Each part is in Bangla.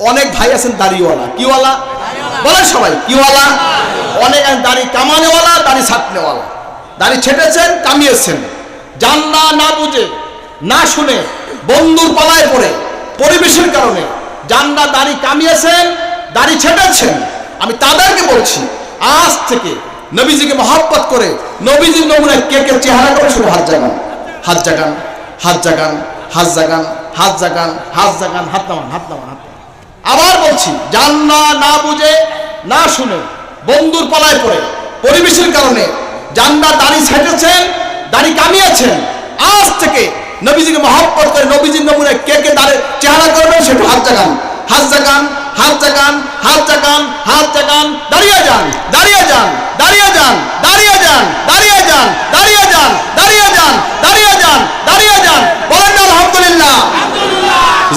অনেক ভাই আছেন দাড়িওয়ালা। কিওয়ালা? বলেন সবাই, কিওয়ালা? অনেক দাড়ি কামানেওয়ালা, দাড়ি ছাটনেওয়ালা দাড়ি ছেটেছেন, কামিয়েছেন। জান না না বুঝে, না শুনে, বন্ধুর পালায় পড়ে, পরিবেশের কারণে না দাড়ি কামিয়েছেন, দাড়ি ছেটেছেন। আমি তাদেরকে বলছি, আজ থেকে নবীজিকে মহাব্বত করে নবীজির নমুনায় কে কে চেহারা করে শুধু হাত জাগান। হাত জাগান হাত জাগান হাত জাগান হাত জাগান হাত জাগান, হাত নামান হাত নামান। আবার বলছি জান না না বুঝে না শুনে বন্ধুর পালায় পড়ে। পরিবেশের কারণে জান্না দাড়ি ছেটেছেন দাড়ি কামিয়েছেন। আজ থেকে নবীজিকে মহব্বত করে নবীজির নমুনায় কে কে দাঁড়ে চেহারা করবেন সেটা হাত জাগান হাত জাগান হাত জাগান হাত জাগান হাত জাগান দাঁড়িয়ে যান দাঁড়িয়ে যান দাঁড়িয়ে যান দাঁড়িয়ে যান দাঁড়িয়ে যান দাঁড়িয়ে যান দাঁড়িয়ে যান দাঁড়িয়ে যান দাঁড়িয়ে যান। বলেন আলহামদুলিল্লাহ।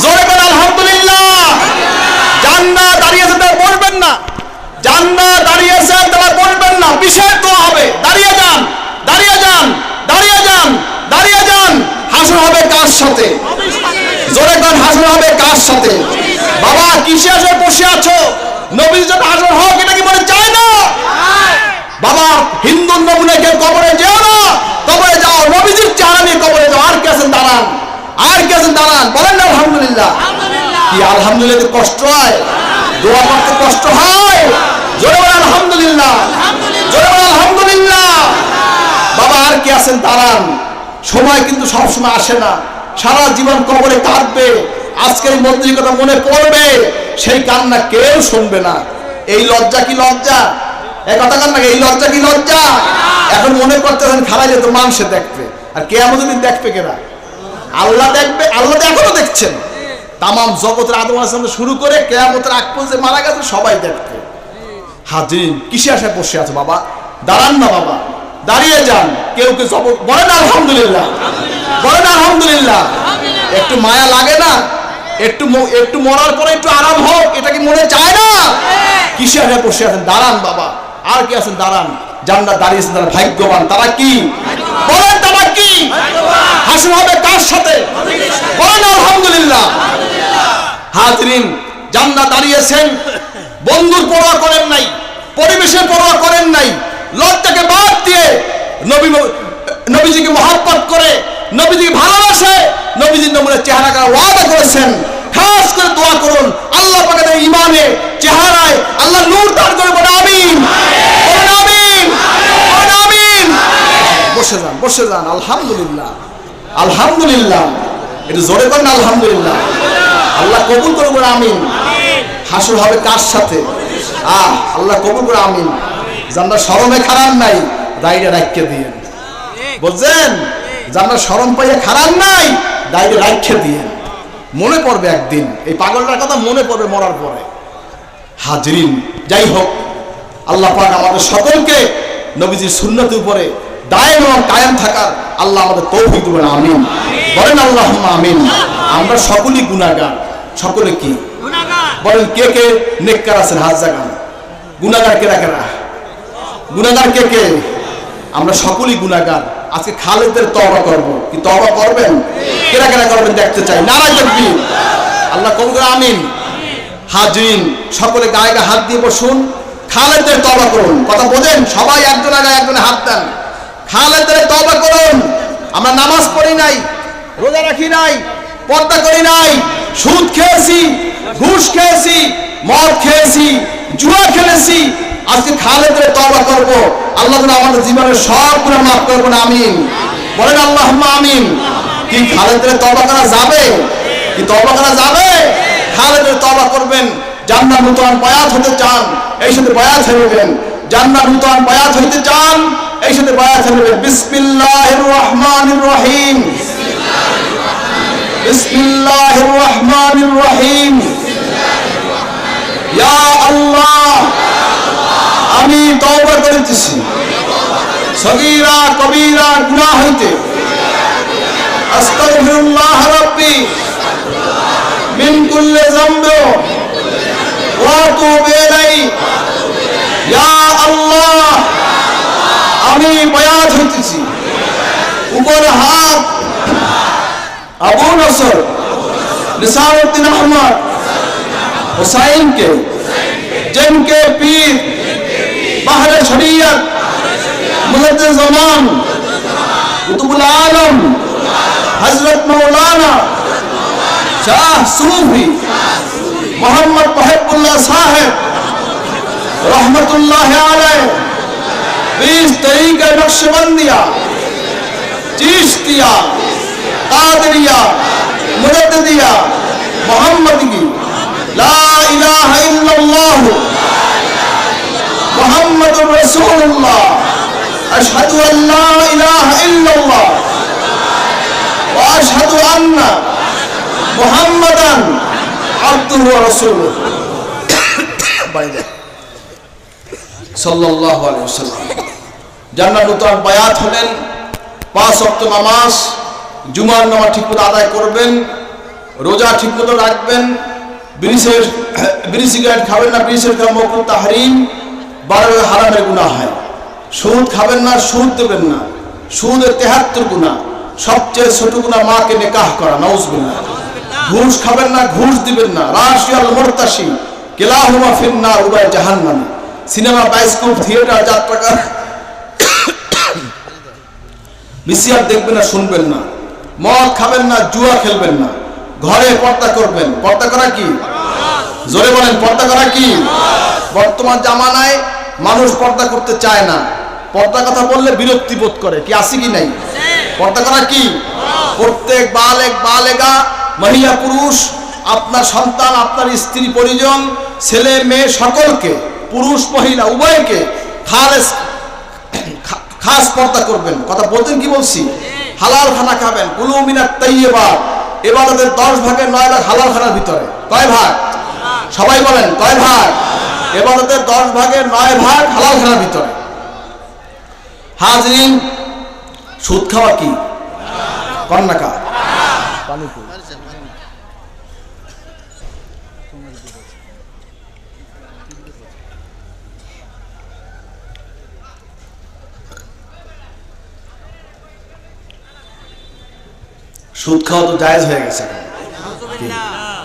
জোরে বলেন আলহামদুলিল্লাহ। জান্না দাঁড়িয়েছে পড়বেন না। জান্না দাঁড়িয়েছে তারা পড়বেন না। বিশেষ তো হবে। দাঁড়িয়ে যান দাঁড়িয়ে যান দাঁড়িয়ে যান দাঁড়িয়ে যান। হাসর হবে কার সাথে? জোরে গান হাসর হবে কার সাথে? বাবা, কিসে আসে বসে আছো? নবীর জন্য হাসর হোক, এটা কি মনে চায় না? বাবা, হিন্দু নমুনে কবরে যেও না। কবরে যাও, নবীজির চেহারা কবরে যাও। আর কে দাঁড়ান। আর কে আছেন, দাঁড়ান। বলেন না, আলহামদুলিল্লাহ। কি আলহামদুলিল্লাহ কষ্ট হয়? দোয়া করতে কষ্ট হয়? জোরে বলেন আলহামদুলিল্লাহ। জোরে বলেন আলহামদুলিল্লাহ। বাবা, আর কে আছেন? দাঁড়ান। সময় কিন্তু সব সময় আসে না। সারা জীবন কবরে কাঁদবে। আজকের মন্ত্রীর কথা মনে পড়বে। সেই কান্না কেউ শুনবে না। এই লজ্জা কি লজ্জা? এই কথা কান এই লজ্জা কি লজ্জা? এখন মনে করতেছেন খারাই যেত মানুষে দেখবে। আর কে আমাদের দেখবে কেনা? আল্লাহ দেখবে, আল্লাহ এখনও দেখছেন। তামাম জগতের আদম আসলাম শুরু করে কেয়ামতের আগ পর্যন্ত মারা গেছে সবাই দেখবে। হাজিন কিসে আসে বসে আছে বাবা? দাঁড়ান না বাবা। দাঁড়িয়ে যান। কেউ কেউ জব বলেন আলহামদুলিল্লাহ। বলেন আলহামদুলিল্লাহ। একটু মায়া লাগে না? একটু একটু মরার পরে একটু আরাম হোক এটা কি মনে চায় না? কিসে আসে বসে আছেন? দাঁড়ান বাবা। আর কি আছেন? দাঁড়ান। জান্নাত দাঁড়িয়েছেন তারা ভাগ্যবান। তারা কি? বলেন তারা কি? হাসিন হবে কার সাথে? বলেন আলহামদুলিল্লাহ। হাজরিন, জান্নাত দাঁড়িয়েছেন। বন্ধুর পরোয়া করেন নাই, পরিবেশের পরোয়া করেন নাই। লজ্জাকে বাদ দিয়ে নবী নবীজিকে মহাব্বত করে, নবীজিকে ভালোবাসে, নবীজির নমুনের চেহারা করার ওয়াদা করেছেন। খাস করে দোয়া করুন। আল্লাহ পাকের ইমানে চেহারায় আল্লাহ নূর দান করে বলে আমিন বলেন আমিন বসে যান বসে যান, আলহামদুলিল্লাহ। আলহামদুলিল্লাহ। একটু জোরে করেন আলহামদুলিল্লাহ। আল্লাহ কবুল করে বলে আমিন। হাসর হবে কার সাথে? আহ, আল্লাহ কবুল করে আমিন। জান্নার শরমে খারাপ নাই দায়রে রাখতে দিয়ে বুঝছেন জান্নার শরম পাইয়ে খারাপ নাই দায়রে রাখতে দিয়ে মনে পড়বে একদিন, এই পাগলটার কথা মনে পড়বে মরার পরে। হাজরিন, যাই হোক, আল্লাহ পাক আমাদের সকলকে নবীজির সুন্নতের উপরে দায়েম এবং কায়েম থাকার আল্লাহ আমাদের তৌফিক দেবেন আমিন। বলেন আল্লাহ আমিন। আমরা সকলেই গুণাগার সকলে কি? বলেন কে কে? নেককার আছেন হাত জাগান। গুণাগার কেরা কেরা গুণাগার কে কে? আমরা সকলেই গুণাগার আজকে খালেদের তবা করব। কি তবা করবেন? কেরা কেরা করবেন দেখতে চাই। নারাজ দেখবি আল্লাহ কবুল করে আমিন। হাজিন সকলে গায়ে গায়ে হাত দিয়ে বসুন। খালেদের তবা করুন। কথা বোঝেন? সবাই একজন আগে একজনে হাত দেন। খালেদের তবা করুন। আমরা নামাজ পড়ি নাই, রোজা রাখি নাই, পর্দা করি নাই, সুদ খেয়েছি, ঘুষ খেয়েছি, মদ খেয়েছি, জুয়া খেলেছি, আজকে খালেদের তবা করব। আল্লাহ আমাদের জীবনের সব গুণা মাফ করবেন, আমিন। বলেন আল্লাহ আমিন। কি খালেদের তবা করা যাবে? কি তবা করা যাবে? খালেদের তবা করবেন। জান্নাত নূতন বয়াত হতে চান, এই সাথে বয়াত নেবেন। জান্নাত নূতন বয়াত হইতে চান এই সাথে বয়াত নেবেন বিসমিল্লাহির রহমানির রহিম। বিসমিল্লাহির রহমানির রহিম। ইয়া আল্লাহ, আমি তওবা করিতেছি। সগীরা, কবিরা গুনাহ হইতে আস্তাগফিরুল্লাহ রাব্বি মিন কুল্লি যামবি ওয়া আতুবু ইলাইহি। ইয়া আল্লাহ আমি বয়াত হইতেছি। উপর হাত। আবু নসর নিসারউদ্দিন আহমদ, হুসাইনকে, জেমকে পীর, বাহরে শরিয়ত মুজাদ্দিদ জামান, কুতুবুল আলম, হযরত মাওলানা শাহ সুফি, মোহাম্মদ মাহিবুল্লাহ সাহেব, রহমতুল্লাহ আলাইহি। बीस तरीके नक्शबंदिया चिश्तिया कादरिया मुरद्दिया मोहम्मदी ला इलाहा इल्लल्लाह मुहम्मदुर रसूलुल्लाह अशहदु अन ला इलाहा इल्लल्लाह व अशहदु अन्ना मुहम्मदन अब्दुहु व रसूलुहु বাড়ি যায় সাল্লাল্লাহু আলাইহি ওয়াসাল্লাম নূতন বায়াত হলেন, পাঁচ ওয়াক্ত নামাজ, জুমার নামাজ ঠিকমতো আদায় করবেন, রোজা ঠিকমতো রাখবেন বিড়ি সিগারেট বিড়ি সিগারেট খাবেন না বিড়ি সিগারেট খাওয়া মকুল তাহরিম বারো হারামের গুণা হয়। সুদ খাবেন না, সুদ দেবেন না। সুদের তেহাত্তর গুণা সবচেয়ে ছোট গুণা মাকে নেকাহ করা, নাউজবিল্লাহ। ঘুষ খাবেন না, ঘুষ দিবেন না। রাশিয়াল মোরতাসি কেলাহুমা ফিন্নার, উভয় জাহান্নামে। সিনেমা বায়োস্কোপ থিয়েটার যাত্রাকার বিসিআর দেখবেন না, শুনবেন না। মদ খাবেন না, জুয়া খেলবেন না। ঘরে পর্দা করবেন। পর্দা করা কি? জোরে বলেন, পর্দা করা কি? বর্তমান জামানায় মানুষ পর্দা করতে চায় না। পর্দা কথা বললে বিরক্তি বোধ করে। কি আছে কি নাই? পর্দা করা কি? প্রত্যেক বালেক, বালেগা, মহিলা, পুরুষ, আপনার সন্তান, আপনার স্ত্রী, পরিজন, ছেলে, মেয়ে, সকলকে, পুরুষ, মহিলা, উভয়কে খালেস খাস পর্দা করবেন। কথা বলতেন কি বলছি? হালাল খানা খাবেন। কুলু মিনাত তাইয়্যিবা এবাদতের দশ ভাগের নয় ভাগ হালাল খানার ভিতরে। কয় ভাগ? সবাই বলেন, কয় ভাগ? এবাদতের দশ ভাগের নয় ভাগ হালাল খানার ভিতরে। হাজরিন, সুদ খাওয়া কি? কন্যাকা সুদ খাওয়া তো জায়েজ হয়ে গেছে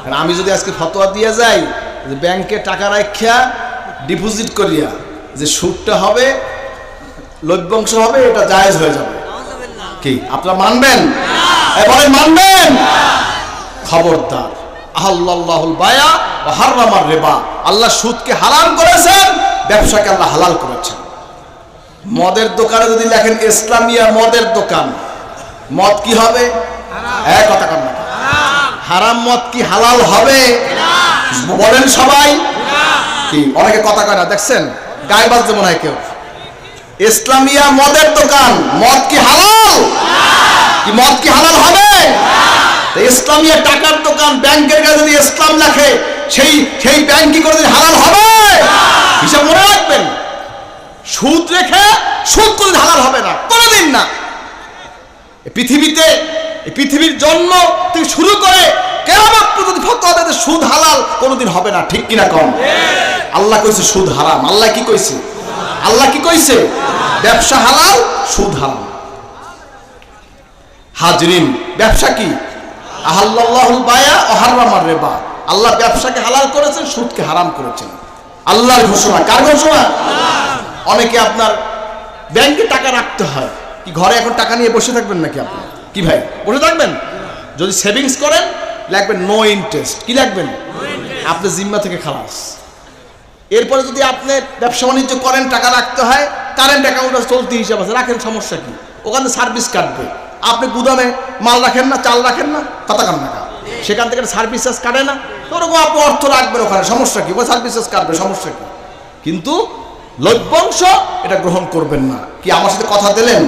এখন। আমি যদি আজকে ফতোয়া দিয়ে যাই, যে ব্যাংকে টাকা রাখিয়া ডিপোজিট করিয়া, যে সুদটা হবে, লভ্যাংশ হবে, এটা জায়েজ হয়ে যাবে। কি, আপনারা মানবেন? এবারে মানবেন? খবরদার। আল্লাহুল বায়া ও হারামার রেবা। আল্লাহ সুদকে হালাল করেছেন, ব্যবসাকে আল্লাহ হালাল করেছেন। মদের দোকানে যদি লেখেন, ইসলামিয়া মদের দোকান মদ কি হবে? এক কথা না হারাম মদ কি হালাল হবে? বলেন সবাই। কি? অনেকে কথা কয় না, দেখছেন? গায়ে বাজতে মনে হয় কেউ। ইসলামিয়া মদের দোকান, মদ কি হালাল? কি মদ কি হালাল হবে? ইসলামিয়া টাকার দোকান, ব্যাংকের কাছে যদি ইসলাম লেখে, সেই সেই ব্যাংক কি কোনোদিন হালাল হবে? হিসাব মনে রাখবেন। সুদ রেখে সুদ কোনোদিন হালাল হবে না। কোনোদিন না। পৃথিবীতে পৃথিবীর জন্ম থেকে শুরু করে কেমন সুদ হালাল কোনোদিন হবে না, ঠিক কিনা কম? আল্লাহ কইছে সুদ হারাম। আল্লাহ কি কইছে? আল্লাহ কি কইছে? ব্যবসা হালাল, সুদ হারাম। হাজরিন, ব্যবসা কি? আহাল্লাহুল বায়া ও হারামার রেবা। আল্লাহ ব্যবসাকে হালাল করেছেন, সুদকে হারাম করেছেন। আল্লাহর ঘোষণা। কার ঘোষণা? অনেকে আপনার ব্যাংকে টাকা রাখতে হয়। কি ঘরে এখন টাকা নিয়ে বসে থাকবেন নাকি আপনি? কি ভাই? বসে থাকবেন? যদি সেভিংস করেন লাগবেন নো ইন্টারেস্ট কি লাগবেন আপনি জিম্মা থেকে খালাস। এরপরে যদি আপনি ব্যবসা বাণিজ্য করেন, টাকা রাখতে হয় কারেন্ট অ্যাকাউন্ট চলতি হিসাব আছে। রাখেন, সমস্যা কি? ওখানে সার্ভিস কাটবে। আপনি গুদামে মাল রাখেন না, চাল রাখেন না কথা কান টাকা সেখান থেকে সার্ভিস চার্জ কাটে না। ওরকম আপনি অর্থ রাখবেন ওখানে, সমস্যা কি? ওই সার্ভিস চার্জ কাটবে, সমস্যা কি? কিন্তু লভ্যাংশ, এটা গ্রহণ করবেন না। কি আমার সাথে কথা দিলেন?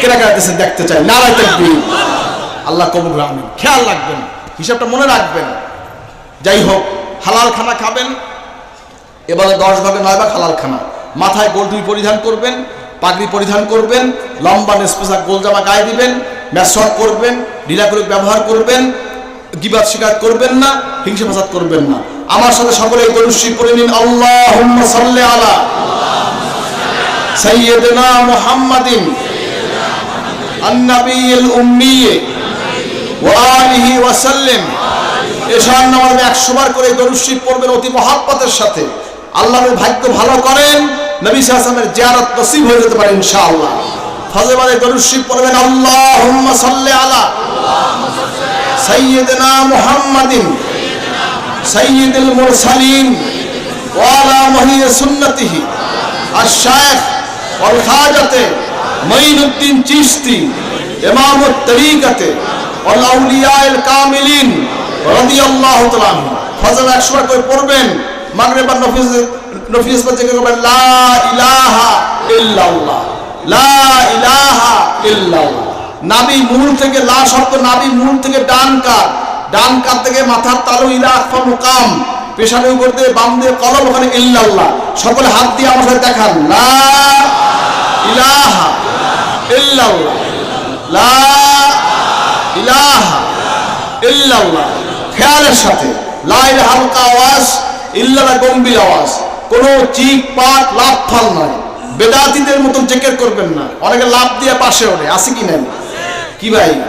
কেনা কেনা দিয়েছেন দেখতে চাই। নারায় আল্লাহ কবুল আমিন। খেয়াল রাখবেন, হিসাবটা মনে রাখবেন। যাই হোক, হালাল খানা খাবেন, এবারে দশ ভাগে নয় ভাগ হালাল খানা। মাথায় গোলটুই পরিধান করবেন, পাগড়ি পরিধান করবেন, লম্বা নেসপেসা গোল জামা গায়ে দিবেন মেসওয়াক করবেন ঢিলাকুলি ব্যবহার করবেন, গিবাদ শিকার করবেন না, হিংসা ফাসাদ করবেন না। আমার সাথে সকলে দরুশি করে নিন। আল্লাহুম্মা সাল্লি আলা সাইয়্যিদিনা মুহাম্মাদিন النبي الأمي وآله وسلم এশার নামাজ একশো বার করে দরুশিব পড়বেন অতি মহাব্বতের সাথে আল্লাহর ভাগ্য ভালো করেন নবী সাল্লামের জিয়ারত নসিব হয়ে যেতে পারে ইনশাআল্লাহ ফজরবারে দরুশিব পড়বেন আল্লাহুম্মা সাল্লি আলা সাইয়্যিদিনা মুহাম্মাদিন সাইয়্যিদুল মুরসালিন ওয়া আলা মহিয় সুন্নতিহি আশ-শাইখ অলহাজাতে মঈনউদ্দিন চিশতি, ইমামুত তরিকাতে আল্লাহ উলিয়াল কামিলিন রাদিয়াল্লাহু তাআলা ফজর একবার করে পড়বেন? মাগরিব আর নফিস নফিস পড়তে গিয়ে লা ইলাহা ইল্লাল্লাহ, লা ইলাহা ইল্লাল্লাহ। নাবি মূল থেকে লা শব্দ, নাবি মূল থেকে ডান কাত। ডান কাত থেকে মাথার তালু ইলাহ ফা মুকাম। পেশানের উপর দিয়ে বাম দিয়ে কলম ওখানে সকলে হাত দিয়ে আমার সাথে দেখান, লা ইলাহা ইল্লাল্লাহ। লা ইলাহা ইল্লাল্লাহ। খেয়ালের সাথে। লাই হালকা আওয়াজ, ইল্লাল্লাহ গম্ভীর আওয়াজ। কোনো চিক পাট লাভ ফাল নয় বেদাতিদের মতন চেকের করবেন না। অনেকে লাভ দিয়ে পাশে ওঠে। আছে কি নাই? কি ভাই?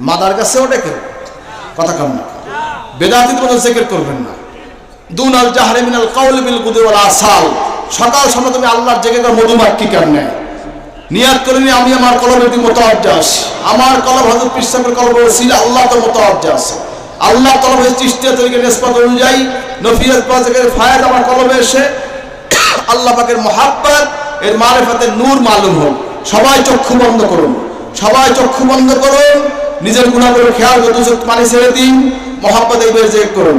মাদার কাছে ওঠে কেউ? কথা কম না। বেদাতিদের মতন চেকের করবেন না। দুন আল জাহরে মিনাল কাউল বিল গুদি ওয়াল আসাল। সকাল সময় তুমি আল্লাহর জেগে মধুমাক্ষী কার নেয় নিয়াত করে নিয়ে আমি আমার কলমের দিকে মোতাবজ্জা আছি আমার কলম হজরত পিসাবের কলম ছিল আল্লাহ তো মোতাবজ্জা আছে আল্লাহ কলম হয়েছে চিস্তিয়া তরিকে নেসপাত অনুযায়ী নফিয়াত পাজেকের ফায়াত আমার কলমে এসে আল্লাহ পাকের মহাব্বত, এর মারেফাতের নূর মালুম হোক সবাই চক্ষু বন্ধ করুন। সবাই চক্ষু বন্ধ করুন। নিজের গুণাগুলো খেয়াল করে দুচোখ পানি ছেড়ে দিন। মহাব্বত এই বের করুন।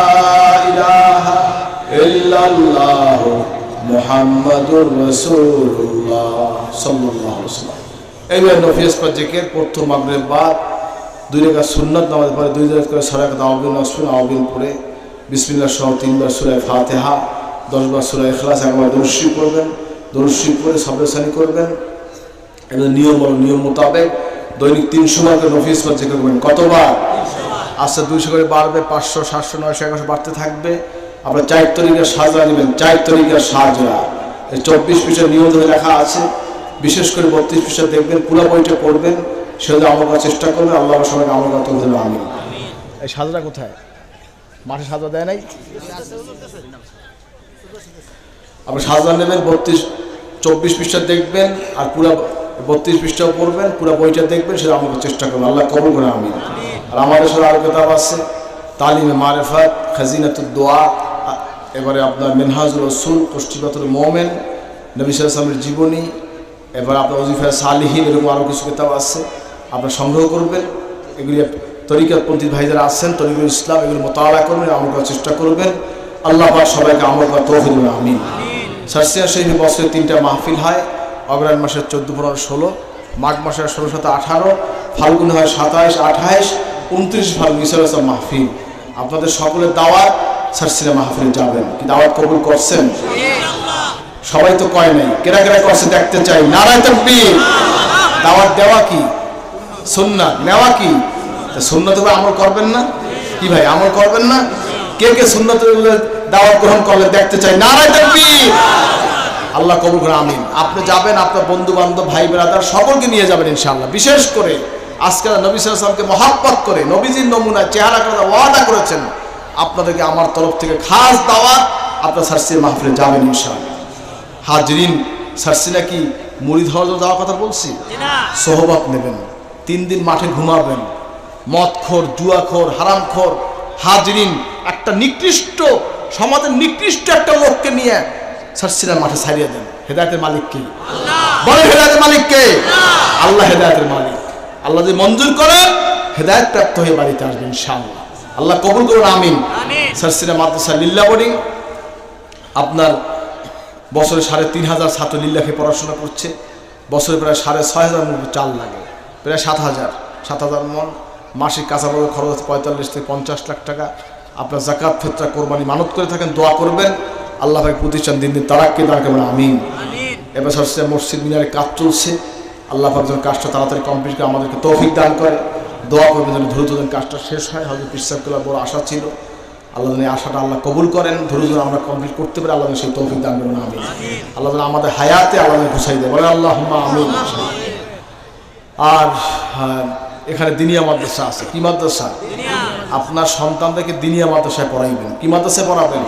আল্লাহ মুহাম্মাদুর রাসূলুল্লাহ সাল্লাল্লাহু আলাইহি ওয়াসাল্লাম। এইবার নফিস পর জিকির প্রথম মাগরিব বাদ দুই রেখা সুন্নত নামাজ পরে দুই রেখা করে সরাক দাওবিন আসুন আওবিন পরে বিসমিল্লাহ সহ তিনবার সুরায় ফাতেহা দশবার সুরায় এখলাস একবার দর্শি করবেন দর্শি করে সাবরেসানি করবেন। এবং নিয়ম নিয়ম মোতাবেক দৈনিক তিনশো মার্কে নফিস পর জিকির করবেন। কতবার? আস্তে আচ্ছা, দুইশো করে বাড়বে পাঁচশো সাতশো নয়শো একশো বাড়তে থাকবে। আপনার চার তরিকার সাজা নেবেন চার তরিকার সাজা। এই চব্বিশ পৃষ্ঠা নিয়ম ধরে লেখা আছে বিশেষ করে বত্রিশ পৃষ্ঠা দেখবেন পুরো বইটা পড়বেন সেটা আমল করার চেষ্টা করবেন আল্লাহ সবাইকে আমল করতে দেবে আমি এই সাজাটা কোথায়? মাঠে সাজা দেয় নাই? আপনি সাজা নেবেন বত্রিশ চব্বিশ পৃষ্ঠা দেখবেন আর পুরা বত্রিশ পৃষ্ঠাও পড়বেন পুরা বইটা দেখবেন সেটা আমাকে চেষ্টা করবেন আল্লাহ কবুল করে আমি আর আমাদের সাথে আরও কিতাব আছে তালিমে মারেফাত খাজিনাতুল দোয়া এবারে আপনার মেনহাজুল রসুল পুষ্টিপাতুল মোমেন, নবী সালামের জীবনী, এবার আপনার ওজিফা সালিহীন, এরকম আরও কিছু কিতাব আছে, আপনার সংগ্রহ করবেন। এগুলি তরিকাতপন্থী ভাই যারা আছেন, তরিকুল ইসলাম, এগুলো মোতালা করবেন, আমল করার চেষ্টা করবেন। আল্লাহ পাক সবাইকে আমল করার তৌফিক আমিন। সার্সিয়া শহীদ বছরে তিনটা মাহফিল হয় অগ্রায়ণ মাসের চোদ্দ, পনেরো, ষোলো, মাঘ মাসের ষোলো সাথে আঠারো, ফাল্গুন হয় সাতাইশ, আঠাইশ, উনত্রিশ, ফাল্গুন ইসলাম মাহফিল। আপনাদের সকলের দাওয়াত সারসিনা মাহফিলে যাবেন। কি দাওয়াত কবুল করছেন? সবাই তো কয় নাই কেরা কেরা করছে দেখতে চাই। নারায় তকবীর। দাওয়াত দেওয়া কি? সুন্নাত নেওয়া কি? সুন্নত আমল করবেন না? কি ভাই, আমল করবেন না? কে কে সুন্নত দাওয়াত গ্রহণ করলে দেখতে চাই? নারায় তকবীর। আল্লাহ কবুল করে আমিন। আপনি যাবেন, আপনার বন্ধু বান্ধব ভাই, ব্রাদার, সকলকে নিয়ে যাবেন ইনশাআল্লাহ। বিশেষ করে আজকে নবী সাল্লামকে মহাব্বত করে নবীজির নমুনা চেহারা করে ওয়াদা করেছেন। আপনাদেরকে আমার তরফ থেকে খাস দাওয়াত আপনার সার্সির মাহফিলে যাবেন ইনশাআল্লাহ। হাজরিন সার্সিনা কি মুড়ি ধরার যাওয়ার কথা বলছি? সোহবত নেবেন। তিন দিন মাঠে ঘুমাবেন। মদখোর জুয়াখোর হারামখোর। হাজরিন একটা নিকৃষ্ট সমাজের নিকৃষ্ট একটা লোককে নিয়ে সার্সিনার মাঠে ছাড়িয়ে দেন। হেদায়তের মালিক কে? বলেন হেদায়তের মালিক কে? আল্লাহ হেদায়তের মালিক। আল্লাহ যদি মঞ্জুর করেন হেদায়ত প্রাপ্ত হয়ে বাড়িতে আসবেন ইনশাআল্লাহ। আল্লাহ কবুল করুন আমিন। সার্সিনা মাদ্রাসা লিল্লা বোর্ডিং আপনার বছরে সাড়ে তিন হাজার ছাত্র লিল্লাকে পড়াশোনা করছে। বছরে প্রায় সাড়ে ছয় হাজার মন চাল লাগে। প্রায় সাত হাজার। সাত হাজার মন মাসিক কাঁচাবাজার খরচ পঁয়তাল্লিশ থেকে পঞ্চাশ লাখ টাকা। আপনার জাকাত ফেতরা কোরবানি মানত করে থাকেন দোয়া করবেন। আল্লাহ ভাই প্রতিষ্ঠান দিন দিন তারাক্কে তারাকে বলে আমিন। এবার হচ্ছে মসজিদ মিনারে কাজ চলছে। আল্লাহ পাক যেন কাজটা তাড়াতাড়ি কমপ্লিট করে আমাদেরকে তৌফিক দান করে। দোয়া করবেন যেন যেন কাজটা শেষ হয়। হয়তো করার বড় আশা ছিল। আল্লাহ এই আশাটা আল্লাহ কবুল করেন। ধৈর্য আমরা কমপ্লিট করতে পারি। আল্লাহ সেই তৌফিক দান করবেন আমি আল্লাহ আমাদের হায়াতে আল্লাহ ঘুষাই দেয়। বলে আল্লাহ আমিন। আর হ্যাঁ, এখানে দিনিয়া মাদ্রাসা আছে। কি মাদ্রাসা? আপনার সন্তানদেরকে দিনিয়া মাদ্রাসায় পড়াইবেন। কি মাদ্রাসায় পড়াবেন?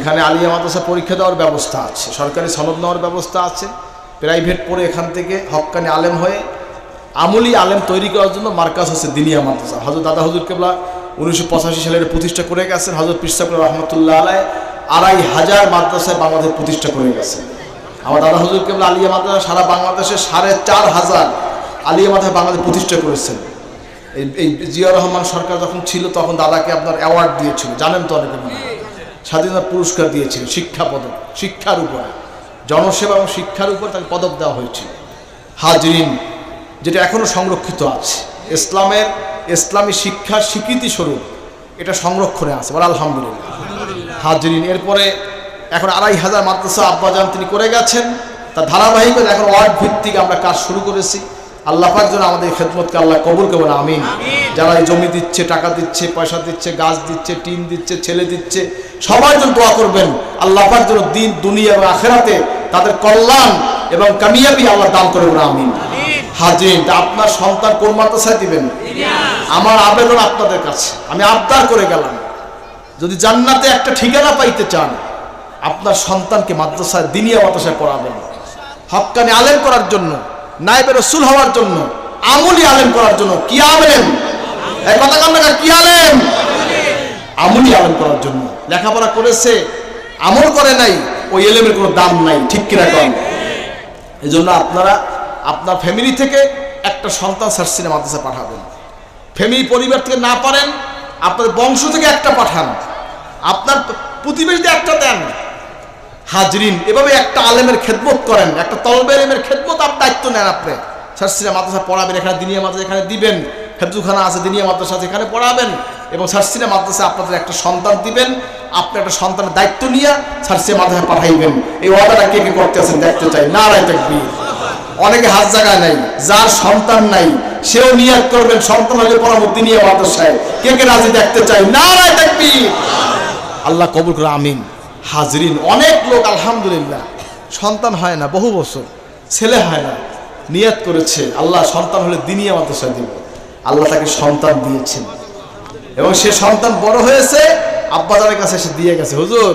এখানে আলিয়া মাদ্রাসা পরীক্ষা দেওয়ার ব্যবস্থা আছে। সরকারি সনদ নেওয়ার ব্যবস্থা আছে। প্রাইভেট পড়ে এখান থেকে হক্কানি আলেম হয়ে আমলি আলেম তৈরি করার জন্য মার্কাজ হচ্ছে দিনিয়া মাদ্রাসা। হজরত দাদা হজুর কেবলা উনিশশো পঁচাশি সালের প্রতিষ্ঠা করে গেছেন হজরত পিসাকুল রহমতুল্লাহ আলাই আড়াই হাজার মাদ্রাসায় বাংলাদেশ প্রতিষ্ঠা করে গেছে আমার দাদা হুজুর কেবলা আলিয়া মাদ্রাসা সারা বাংলাদেশে সাড়ে চার হাজার আলিয়া মাদ্রাসা বাংলাদেশ প্রতিষ্ঠা করেছেন। এই এই জিয়া রহমান সরকার যখন ছিল, তখন দাদাকে আপনার অ্যাওয়ার্ড দিয়েছিল। জানেন তো অনেকে মনে স্বাধীনতা পুরস্কার দিয়েছিল শিক্ষা পদক, শিক্ষার উপরে। জনসেবা এবং শিক্ষার উপর তাকে পদক দেওয়া হয়েছিল। হাজরিন যেটা এখনও সংরক্ষিত আছে। ইসলামের ইসলামী শিক্ষার স্বীকৃতি স্বরূপ এটা সংরক্ষণে আছে বলে আলহামদুলিল্লাহ। হাজরিন এরপরে এখন আড়াই হাজার মাদ্রাসা আব্বাজান তিনি করে গেছেন। তার ধারাবাহিকতা এখন ওয়ার্ড ভিত্তিক আমরা কাজ শুরু করেছি। আল্লাহ পাক যেন আমাদের খেদমতকে আল্লাহ কবুল করবেন আমিন। যারা এই জমি দিচ্ছে টাকা দিচ্ছে পয়সা দিচ্ছে গাছ দিচ্ছে টিন দিচ্ছে ছেলে দিচ্ছে সবাই যেন দোয়া করবেন। আল্লাহ পাক যেন দিন দুনিয়া এবং আখেরাতে তাদের কল্যাণ এবং কামিয়াবি আল্লাহ দান করবেন আমিন। হাজিন, তা আপনার সন্তান কোন মাদ্রাসায় দিবেন? আমার আবেদন আপনাদের কাছে। আমি আবদার করে গেলাম। যদি জান্নাতে একটা ঠিকানা পাইতে চান, আপনার সন্তানকে মাদ্রাসায় দিনিয়া মাদ্রাসায় পড়াবেন। হক্কানি আলেম করার জন্য নাইবের রসুল হওয়ার জন্য, আমলি আলেম করার জন্য কি আলেম? এই কথা কান না কি আলেম? আমলি আলেম করার জন্য। লেখাপড়া করেছে, আমল করে নাই, ওই এলেমের কোনো দাম নাই, ঠিক কিনা কম এই জন্য আপনারা আপনার ফ্যামিলি থেকে একটা সন্তান সার্সিনে মাদ্রাসা পাঠাবেন। ফ্যামিলি পরিবার থেকে না পারেন আপনার বংশ থেকে একটা পাঠান। আপনার প্রতিবেশীতে একটা দেন, হাজরিন, এভাবে একটা আলেমের খেদমত করেন, একটা তলবে আলেমের খেদমত আপনার দায়িত্ব নেন আপনি। সার্সিনা মাদ্রাসা পড়াবেন, এখানে দিনিয়া মাদ্রাসা এখানে দিবেন হেফজুখানা আছে, দিনিয়া মাদ্রাসা আছে, এখানে পড়াবেন। এবং সার্সিনা মাদ্রাসা আপনাদের একটা সন্তান দিবেন, আপনি একটা সন্তানের দায়িত্ব নিয়ে সার্সিনা মাদ্রাসা পাঠাইবেন। এই ওয়াদাটা কে কে করতে আছেন দেখতে চাই। না থাকবি অনেকে হাত জায়গায় নাই, যার সন্তান নাই, সেও নিয়াত করবেন, সন্তান হলে পরবর্তী নিয়ে মাদ্রাসায়। কে কে রাজি দেখতে চাই না রায় থাকবি আল্লাহ কবুল করে আমিন। হাজরিন, অনেক লোক, আলহামদুলিল্লাহ। সন্তান হয় না, বহু বছর। ছেলে হয় না, নিয়াত করেছে। আল্লাহ সন্তান হলে দিনিয়া মাদ্রাসায় দিব। আল্লাহ তাকে সন্তান দিয়েছেন। এবং সে সন্তান বড় হয়েছে আব্বাজারের কাছে এসে দিয়ে গেছে, হুজুর,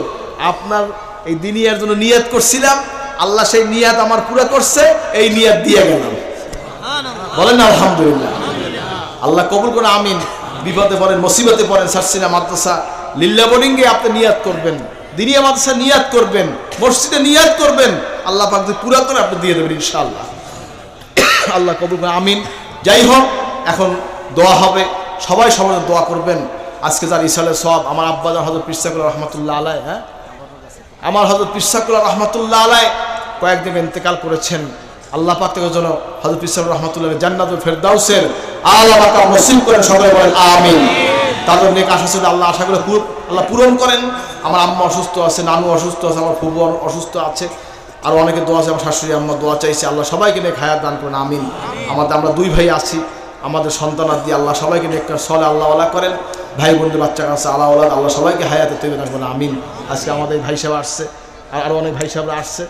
আপনার এই দিনিয়ার জন্য নিয়াত করছিলাম আল্লাহ সেই নিয়াত আমার পুরো করছে, এই নিয়াত দিয়ে গেলাম। বলেন আলহামদুলিল্লাহ। আল্লাহ কবুল করে আমিন। বিপদে পড়েন, মুসিবতে পড়েন, সার্সিনা মাদ্রাসা লিল্লা বোর্ডিংয়ে আপনি নিয়াত করবেন। দিনিয়া মাদ্রাসা নিয়াত করবেন, মসজিদে নিয়াত করবেন। আল্লাহ পাক যদি পুরা করে, আপনি দিয়ে দেবেন ইনশাআল্লাহ। আল্লাহ কবুল করে আমিন। যাই হোক, এখন দোয়া হবে। সবাই সবার দোয়া করবেন। আজকে যার ইসালের সব আমার আব্বাজান হজরত পিসাকুল রহমতুল্লাহ আলাই হ্যাঁ? আমার হজরত পিসাকুল রহমতুল্লাহ আলাই কয়েকদিন ইন্তেকাল করেছেন। আল্লাহ পাক থেকে যেন হজরত পিসাকুল রহমতুল্লাহ জান্নাতুল ফেরদাউসের আল্লাহ পাক করেন, সবাই বলেন আমিন। তাদের নেক আশা ছিল আল্লাহ আশাগুলো আল্লাহ পূরণ করেন। আমার আম্মা অসুস্থ আছে, নানু অসুস্থ আছে, আমার ফুবু অসুস্থ আছে। আর অনেকে দোয়া আছে, আমার শাশুড়ি আম্মা দোয়া চাইছে। আল্লাহ সবাইকে নেক হায়াত দান করেন, আমিন। আমাদের আমরা দুই ভাই আছি, আমাদের সন্তান আদি, আল্লাহ সবাইকে নেক সলে আল্লাহ আল্লাহ করেন। ভাই বোনদের বাচ্চা কাছে আল্লাহ আল্লাহ সবাইকে হায়াতে তৈরি রাখবেন আমিন। আজকে আমাদের ভাই সাহেব আসছে, আর আরও অনেক ভাই সাহেবরা আসছে।